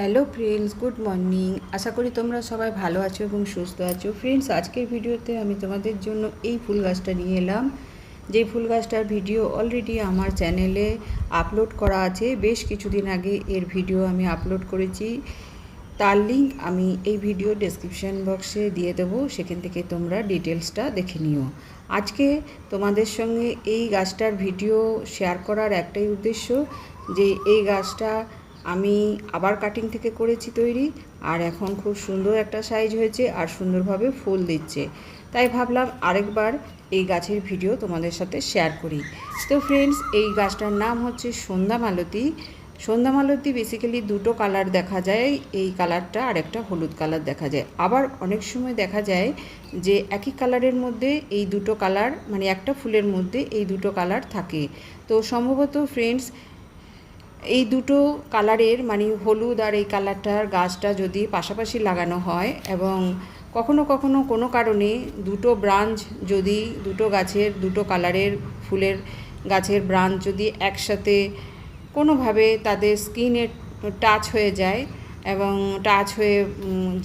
Hello friends, good morning. আশা করি তোমরা সবাই ভালো আছো এবং সুস্থ আছো। ফ্রেন্ডস, আজকের ভিডিওতে আমি তোমাদের জন্য এই ফুল গাছটা নিয়ে এলাম। যে ফুল গাছটার ভিডিও অলরেডি আমার চ্যানেলে আপলোড করা আছে। বেশ কিছুদিন আগে এর ভিডিও আমি আপলোড করেছি। তার লিঙ্ক আমি এই ভিডিও ডেসক্রিপশন বক্সে দিয়ে দেবো। সেখান থেকে তোমরা ডিটেলসটা দেখে নিও। আজকে তোমাদের সঙ্গে এই গাছটার ভিডিও শেয়ার করার একটাই উদ্দেশ্য যে এই গাছটা আমি আবার কাটিং থেকে করেছি তৈরি, আর এখন খুব সুন্দর একটা সাইজ হয়েছে আর সুন্দরভাবে ফুল দিচ্ছে। তাই ভাবলাম আরেকবার এই গাছের ভিডিও তোমাদের সাথে শেয়ার করি। তো ফ্রেন্ডস এই গাছটার নাম হচ্ছে সন্ধ্যা মালতী। সন্ধ্যা মালতী বেসিক্যালি দুটো কালার দেখা যায়, এই কালারটা আর একটা হলুদ কালার দেখা যায়। আবার অনেক সময় দেখা যায় যে একই কালারের মধ্যে এই দুটো কালার মানে একটা ফুলের মধ্যে এই দুটো কালার থাকে। তো সম্ভবত ফ্রেন্ডস এই দুটো কালারের মানে হলুদ আর এই কালারটার গাছটা যদি পাশাপাশি লাগানো হয় এবং কখনো কখনো কোনো কারণে দুটো ব্রাঞ্চ যদি দুটো গাছের, দুটো কালারের ফুলের গাছের ব্রাঞ্চ যদি একসাথে কোনোভাবে তাদের স্কিনে টাচ হয়ে যায় এবং টাচ হয়ে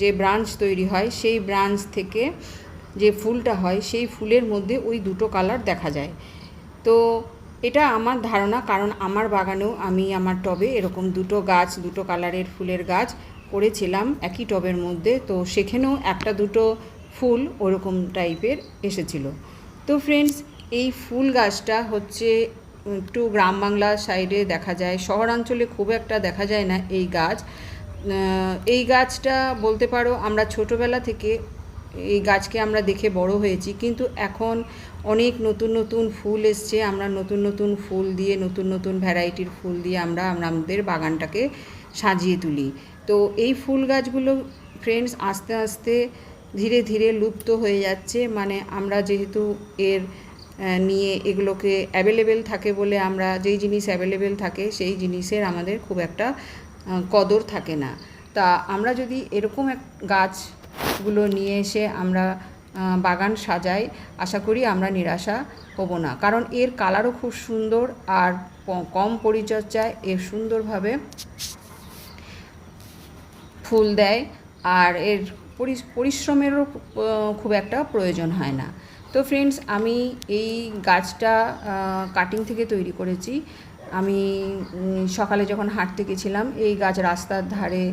যে ব্রাঞ্চ তৈরি হয়, সেই ব্রাঞ্চ থেকে যে ফুলটা হয়, সেই ফুলের মধ্যে ওই দুটো কালার দেখা যায়। তো এটা আমার ধারণা, কারণ আমার বাগানেও আমি আমার টবে এরকম দুটো গাছ, দুটো কালারের ফুলের গাছ করেছিলাম একই টবের মধ্যে। তো সেখানেও একটা দুটো ফুল ওরকম টাইপের এসেছিল। তো ফ্রেন্ডস এই ফুল গাছটা হচ্ছে একটু গ্রাম বাংলা সাইডে দেখা যায়, শহরাঞ্চলে খুব একটা দেখা যায় না এই গাছ। এই গাছটা বলতে পারো, আমরা ছোটোবেলা থেকে এই গাছকে আমরা দেখে বড় হয়েছি, কিন্তু এখন অনেক নতুন নতুন ফুল এসছে। আমরা নতুন নতুন ফুল দিয়ে, নতুন নতুন ভ্যারাইটির ফুল দিয়ে আমরা আমরা আমাদের বাগানটাকে সাজিয়ে তুলি। তো এই ফুল গাছগুলো ফ্রেন্ডস আস্তে আস্তে ধীরে ধীরে লুপ্ত হয়ে যাচ্ছে। মানে আমরা যেহেতু এর নিয়ে এগুলোকে অ্যাভেলেবেল থাকে বলে আমরা যেই জিনিস অ্যাভেলেবেল থাকে, সেই জিনিসের আমাদের খুব একটা কদর থাকে না। তা আমরা যদি এরকম এক গাছগুলো নিয়ে এসে আমরা বাগান সাজাই। আশা করি আমরা নিরাশা হব না। কারণ এর কালারও খুব সুন্দর আর কম পরিচর্যায় এর সুন্দরভাবে ফুল দেয় আর এর পরিশ্রমেরও খুব একটা প্রয়োজন হয় না। তো ফ্রেন্ডস আমি এই গাছটা কাটিং থেকে তৈরি করেছি। আমি সকালে যখন হাঁটতে গেছিলাম, এই গাছ রাস্তার ধারে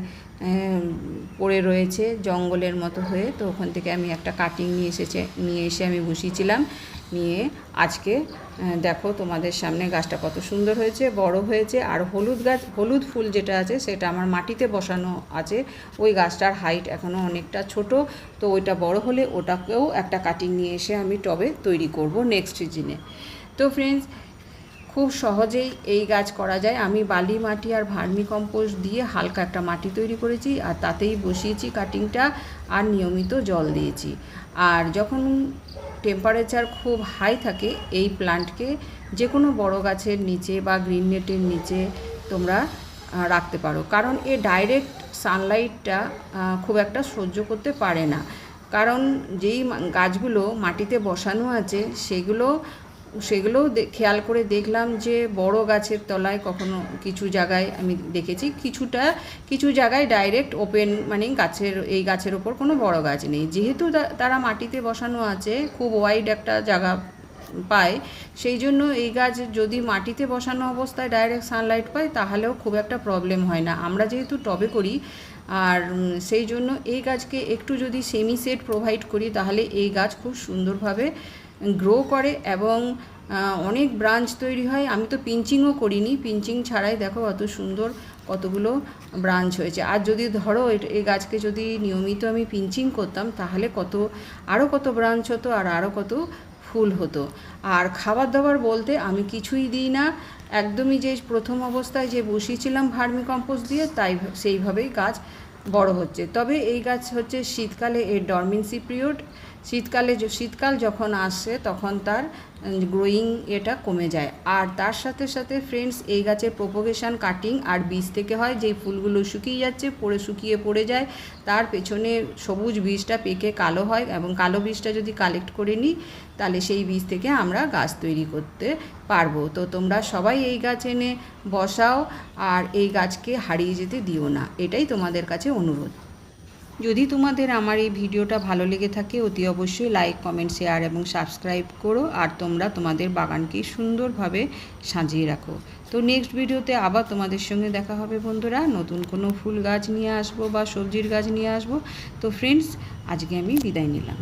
পড়ে রয়েছে, জঙ্গলের মতো হয়ে। তো ওখান থেকে আমি একটা কাটিং নিয়ে এসেছে, নিয়ে এসে আমি বসিয়েছিলাম। নিয়ে আজকে দেখো তোমাদের সামনে গাছটা কত সুন্দর হয়েছে, বড় হয়েছে, আর হলুদ গাছ, হলুদ ফুল যেটা আছে, সেটা আমার মাটিতে বসানো আছে। ওই গাছটার হাইট এখনও অনেকটা ছোট। তো ওইটা বড় হলে ওটাকেও একটা কাটিং নিয়ে এসে আমি টবে তৈরি করব নেক্সট সিজনে তো ফ্রেন্ডস খুব সহজেই এই গাছ করা যায়। আমি বালি মাটি আর ভার্মি কম্পোস্ট দিয়ে হালকা একটা মাটি তৈরি করেছি আর তাতেই বসিয়েছি কাটিংটা আর নিয়মিত জল দিয়েছি। আর যখন টেম্পারেচার খুব হাই থাকে, এই প্লান্টকে যে কোনো বড় গাছের নিচে বা গ্রিন নেটের নিচে তোমরা রাখতে পারো। কারণ এ ডাইরেক্ট সানলাইটটা খুব একটা সহ্য করতে পারে না। কারণ যেই গাছগুলো মাটিতে বসানো আছে, সেগুলো সেগুলোও খেয়াল করে দেখলাম যে বড় গাছের তলায় কখনো কিছু জায়গায় আমি দেখেছি, কিছুটা, কিছু জায়গায় ডাইরেক্ট ওপেন মানে গাছের, এই গাছের ওপর কোনো বড় গাছ নেই। যেহেতু তারা মাটিতে বসানো আছে, খুব ওয়াইড একটা জায়গা পায়, সেই জন্য এই গাছ যদি মাটিতে বসানো অবস্থায় ডাইরেক্ট সানলাইট পায়, তাহলেও খুব একটা প্রবলেম হয় না। আমরা যেহেতু টবে করি, আর সেই জন্য এই গাছকে একটু যদি সেমি সেট প্রোভাইড করি, তাহলে এই গাছ খুব সুন্দরভাবে গ্রো করে এবং অনেক ব্রাঞ্চ তৈরি হয়। আমি তো পিঞ্চিংও করিনি। পিঞ্চিং ছাড়াই দেখো কত সুন্দর কতগুলো ব্রাঞ্চ হয়েছে। আর যদি ধরো এই গাছকে যদি নিয়মিত আমি পিঞ্চিং করতাম, তাহলে কত আরও কত ব্রাঞ্চ হতো আর আরও কত ফুল হতো। আর খাবার দাবার বলতে আমি কিছুই দিই না। একদমই যে প্রথম অবস্থায় যে বসিয়েছিলাম ভার্মি কম্পোস্ট দিয়ে, তাই, সেইভাবেই গাছ বড় হচ্ছে। তবে এই গাছ হচ্ছে শীতকালে এর ডরমেন্সি পিরিয়ড শীতকালে শীতকাল যখন আসে, তখন তার গ্রোয়িং এটা কমে যায়। আর তার সাথে সাথে ফ্রেন্ডস এই গাছের প্রোপোগেশন কাটিং আর বীজ থেকে হয়, যেই ফুলগুলো শুকিয়ে যাচ্ছে, পড়ে শুকিয়ে পড়ে যায়, তার পেছনে সবুজ বীজটা পেকে কালো হয় এবং কালো বীজটা যদি কালেক্ট করে নিই, তাহলে সেই বীজ থেকে আমরা গাছ তৈরি করতে পারব। তো তোমরা সবাই এই গাছ এনে বসাও আর এই গাছকে হারিয়ে যেতে দিও না। এটাই তোমাদের কাছে অনুরোধ। যদি তোমাদের আমার এই ভিডিওটা ভালো লেগে থাকে, অতি অবশ্যই লাইক কমেন্ট শেয়ার এবং সাবস্ক্রাইব করো। আর তোমরা তোমাদের বাগানকে সুন্দরভাবে সাজিয়ে রাখো। তো নেক্সট ভিডিওতে আবার তোমাদের সঙ্গে দেখা হবে বন্ধুরা। নতুন কোনো ফুল গাছ নিয়ে আসব বা সবজির গাছ নিয়ে আসব। তো ফ্রেন্ডস আজকে আমি বিদায় নিলাম।